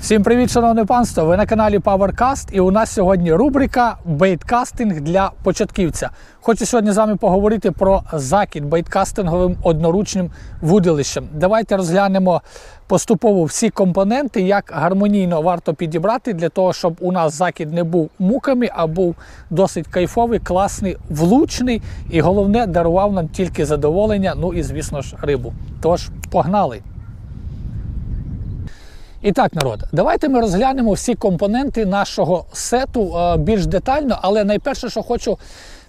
Всім привіт, шановне панство! Ви на каналі PowerCast і у нас сьогодні рубрика бейткастинг для початківця. Хочу сьогодні з вами поговорити про закид бейткастинговим одноручним вудилищем. Давайте розглянемо поступово всі компоненти, як гармонійно варто підібрати для того, щоб у нас закид не був муками, а був досить кайфовий, класний, влучний і головне дарував нам тільки задоволення, ну і звісно ж рибу. Тож погнали! І так, народ, давайте ми розглянемо всі компоненти нашого сету е, більш детально, але найперше, що хочу,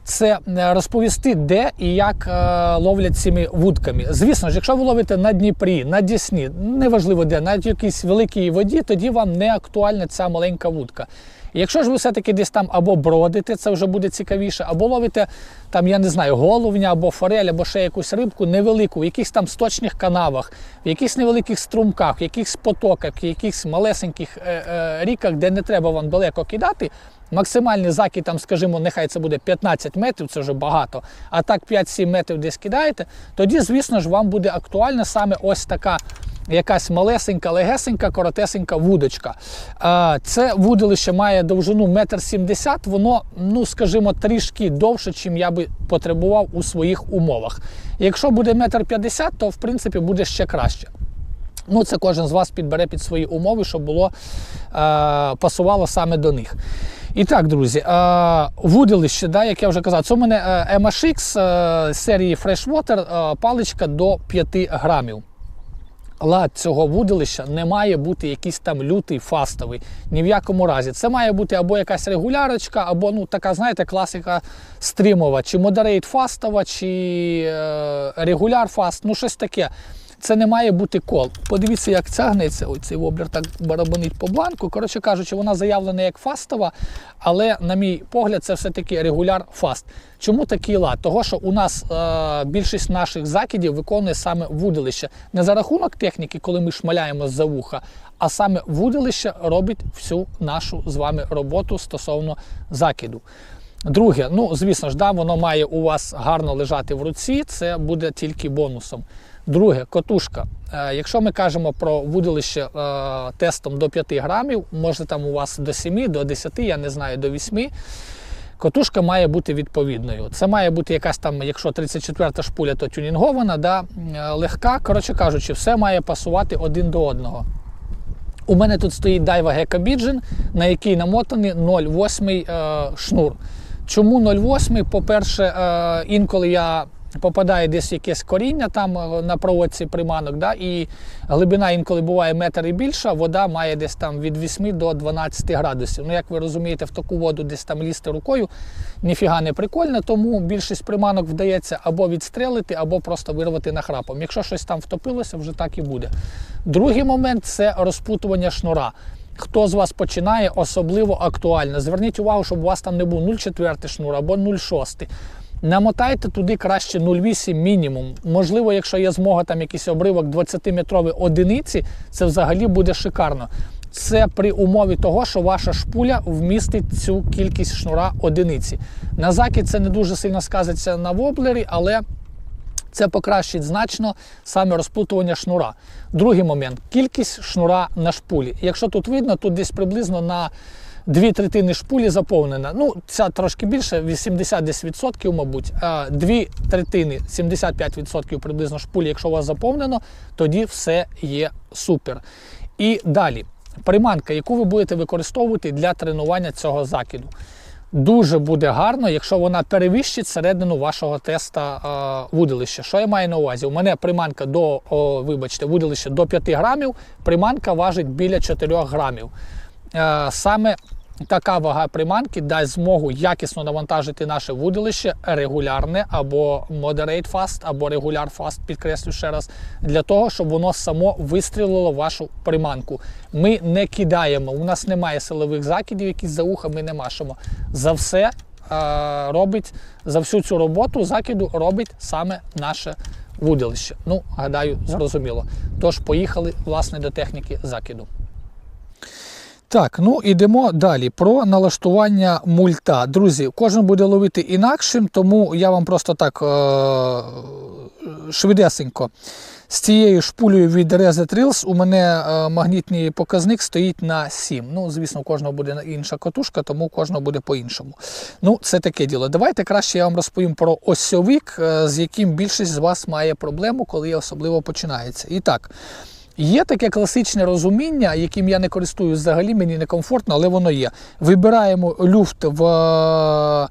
це е, розповісти, де і як е, ловлять цими вудками. Звісно ж, якщо ви ловите на Дніпрі, на Дісні, неважливо де, навіть в якійсь великій воді, тоді вам не актуальна ця маленька вудка. Якщо ж ви все-таки десь там або бродите, це вже буде цікавіше, або ловите там, я не знаю, головня або форель, або ще якусь рибку невелику, в якихось там сточних канавах, в якихось невеликих струмках, в якихось потоках, в якихось малесеньких е, е, ріках, де не треба вам далеко кидати. Максимальний закид, там, скажімо, нехай це буде 15 метрів, це вже багато. А так 5-7 метрів десь кидаєте, тоді, звісно ж, вам буде актуальна саме ось така якась малесенька, легесенька, коротесенька вудочка. Це вудилище має довжину 1,70 м, воно, ну скажімо, трішки довше, чим я би потребував у своїх умовах. Якщо буде 1,50 м, то в принципі буде ще краще. Ну, Це кожен з вас підбере під свої умови, щоб було е, пасувало саме до них. І так, друзі, е, вудилище, да, як я вже казав, це у мене е, MHX е, серії Freshwater, е, паличка до 5 грамів лад цього вудилища не має бути якийсь там лютий фастовий. Ні в якому разі. Це має бути або якась регулярочка, або ну, така, знаєте, класика стрімова, чи модерейт фастова, чи е, регуляр фаст, ну щось таке. Це не має бути кол. Подивіться, як тягнеться. Ось цей воблер так барабанить по бланку. Коротше кажучи, вона заявлена як фастова, але, на мій погляд, це все-таки регуляр фаст. Чому такий лад? Того, що у нас е, більшість наших закидів виконує саме вудилище. Не за рахунок техніки, коли ми шмаляємо за вуха, а саме вудилище робить всю нашу з вами роботу стосовно закиду. Друге, ну звісно ж, да, воно має у вас гарно лежати в руці, це буде тільки бонусом. Друге, котушка. Е, якщо ми кажемо про вудилище е, тестом до 5 грамів, може там у вас до 7, до 10, я не знаю, до 8. Котушка має бути відповідною. Це має бути якась там, якщо 34-та шпуля, то тюнінгована, да, е, легка. Коротше кажучи, все має пасувати один до одного. У мене тут стоїть Daiwa Gecko Bigen, на який намотаний 0,8 шнур. Чому 0,8? По-перше, інколи я попадає десь якесь коріння там е, на проводці приманок, да, і глибина інколи буває метр і більша, вода має десь там від 8 до 12 градусів. Ну, як ви розумієте, в таку воду десь там лізти рукою ніфіга не прикольно, тому більшість приманок вдається або відстрелити, або просто вирвати нахрапом. Якщо щось там втопилося, вже так і буде. Другий момент це розпутування шнура. Хто з вас починає, особливо актуально. Зверніть увагу, щоб у вас там не був 0,4 шнур або 0,6. Намотайте туди краще 0,8 мінімум. Можливо, якщо є змога там якийсь обривок 20-метрової одиниці, це взагалі буде шикарно. Це при умові того, що ваша шпуля вмістить цю кількість шнура одиниці. На закид це не дуже сильно сказиться на воблері, але це покращить значно саме розплутування шнура. Другий момент кількість шнура на шпулі. Якщо тут видно, тут десь приблизно на дві третини шпулі заповнена. Ну, ця трошки більше, 80%, мабуть. А дві третини, 75% приблизно шпулі, якщо у вас заповнено, тоді все є супер. І далі, приманка, яку ви будете використовувати для тренування цього закиду. Дуже буде гарно, якщо вона перевищить середину вашого теста е, вудилища. Що я маю на увазі? У мене приманка до, о, вибачте, вудилища до 5 грамів, приманка важить біля 4 грамів. Е, саме така вага приманки дасть змогу якісно навантажити наше вудилище регулярне або moderate fast, або regular fast, підкреслю ще раз, для того, щоб воно само вистрілило вашу приманку. Ми не кидаємо, у нас немає силових закидів, які за уха ми не машемо. За все е, робить, за всю цю роботу закиду робить саме наше вудилище. Ну, гадаю, зрозуміло. Тож, поїхали власне до техніки закиду. Так, ну ідемо далі про налаштування мульта. Друзі, кожен буде ловити інакшим, тому я вам просто так е- швидесенько З цією шпулею від Reset Reels у мене е, магнітний показник стоїть на 7. Ну, звісно, у кожного буде інша катушка, тому у кожного буде по-іншому. Ну, це таке діло. Давайте краще я вам розповім про осьовик, е, з яким більшість з вас має проблему, коли особливо починається. І так. Є таке класичне розуміння, яким я не користуюсь взагалі, мені некомфортно, але воно є. Вибираємо люфт в е,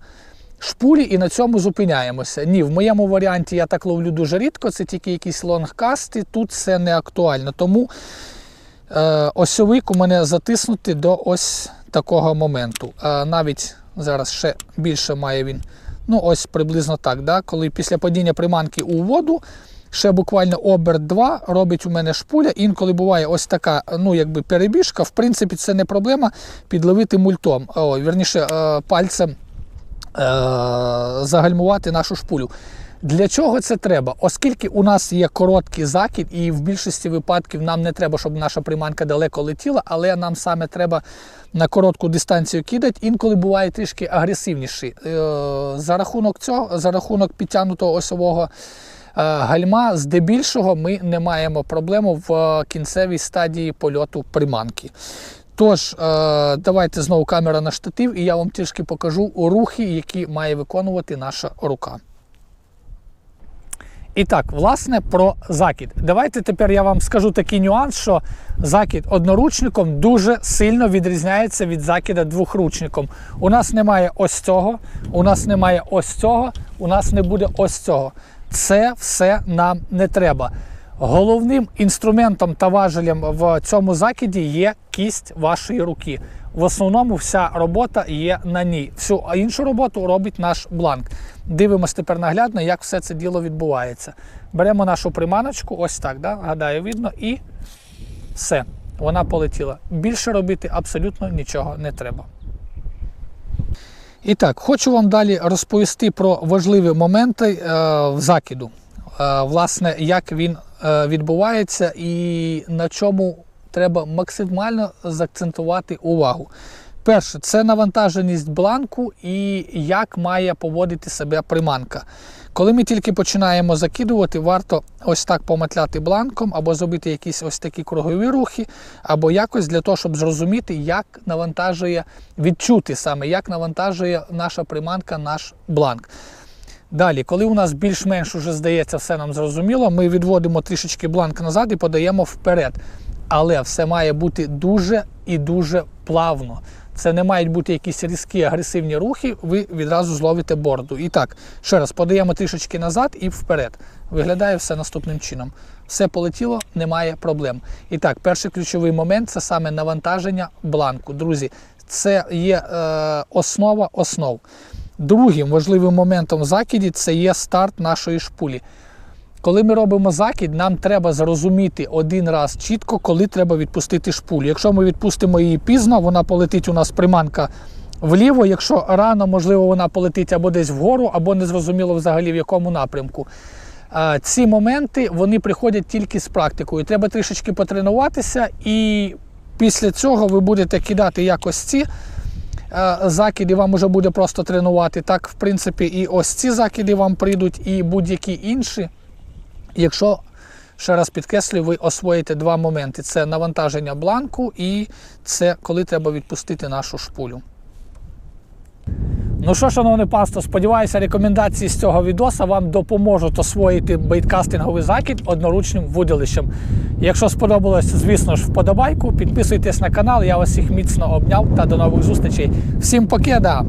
шпулі і на цьому зупиняємося. Ні, в моєму варіанті я так ловлю дуже рідко, це тільки якісь лонгкасти, тут це не актуально. Тому е, осьовик у мене затиснутий до ось такого моменту. Е, навіть зараз ще більше має він. Ну, ось приблизно так. Да? Коли після падіння приманки у воду. Ще буквально оберт 2 робить у мене шпуля. Інколи буває ось така ну, якби перебіжка. В принципі, це не проблема підловити мультом. О, вірніше, е, пальцем е, загальмувати нашу шпулю. Для чого це треба? Оскільки у нас є короткий закид, і в більшості випадків нам не треба, щоб наша приманка далеко летіла, але нам саме треба на коротку дистанцію кидати, інколи буває трішки агресивніший. Е, За рахунок цього, за рахунок підтягнутого осового. Гальма здебільшого ми не маємо проблему в кінцевій стадії польоту приманки. Тож, давайте знову камера на штатив, і я вам трішки покажу рухи, які має виконувати наша рука. І так, власне, про закид. Давайте тепер я вам скажу такий нюанс, що закид одноручником дуже сильно відрізняється від закида двохручником. У нас немає ось цього, у нас немає ось цього, у нас не буде ось цього. Це все нам не треба. Головним інструментом та важелем в цьому закиді є кість вашої руки. В основному вся робота є на ній. Всю іншу роботу робить наш бланк. Дивимось тепер наглядно, як все це діло відбувається. Беремо нашу приманочку, ось так, да? гадаю, видно, і все, вона полетіла. Більше робити абсолютно нічого не треба. І так, хочу вам далі розповісти про важливі моменти е, в закиду. Е, власне, як він е, відбувається і на чому треба максимально заакцентувати увагу. Перше, це навантаженість бланку і як має поводити себе приманка. Коли ми тільки починаємо закидувати, варто ось так поматляти бланком, або зробити якісь ось такі кругові рухи, або якось для того, щоб зрозуміти, як навантажує, відчути саме, як навантажує наша приманка наш бланк. Далі, коли у нас більш-менш уже здається, все нам зрозуміло, ми відводимо трішечки бланк назад і подаємо вперед. Але все має бути дуже і дуже плавно. Це не мають бути якісь різкі агресивні рухи, ви відразу зловите борду. І так, ще раз подаємо трішечки назад і вперед. Виглядає все наступним чином. Все полетіло, немає проблем. І так, перший ключовий момент це саме навантаження бланку. Друзі, це є е, основа основ. Другим важливим моментом в закиді це є старт нашої шпулі. Коли ми робимо закид, нам треба зрозуміти один раз чітко, коли треба відпустити шпулю. Якщо ми відпустимо її пізно, вона полетить у нас приманка вліво. Якщо рано, можливо, вона полетить або десь вгору, або не зрозуміло взагалі в якому напрямку. Ці моменти вони приходять тільки з практикою. Треба трішечки потренуватися, і після цього ви будете кидати якось ці закиди, вам вже буде просто тренувати. Так, в принципі, і ось ці закиди вам прийдуть, і будь-які інші. Якщо, ще раз підкреслюю, ви освоїте два моменти: це навантаження бланку і це коли треба відпустити нашу шпулю. Ну що, шановне панство, сподіваюся, рекомендації з цього відоса вам допоможуть освоїти бейткастинговий закид одноручним вудилищем. Якщо сподобалось, звісно ж, вподобайку, підписуйтесь на канал, я вас всіх міцно обняв та до нових зустрічей. Всім покеда!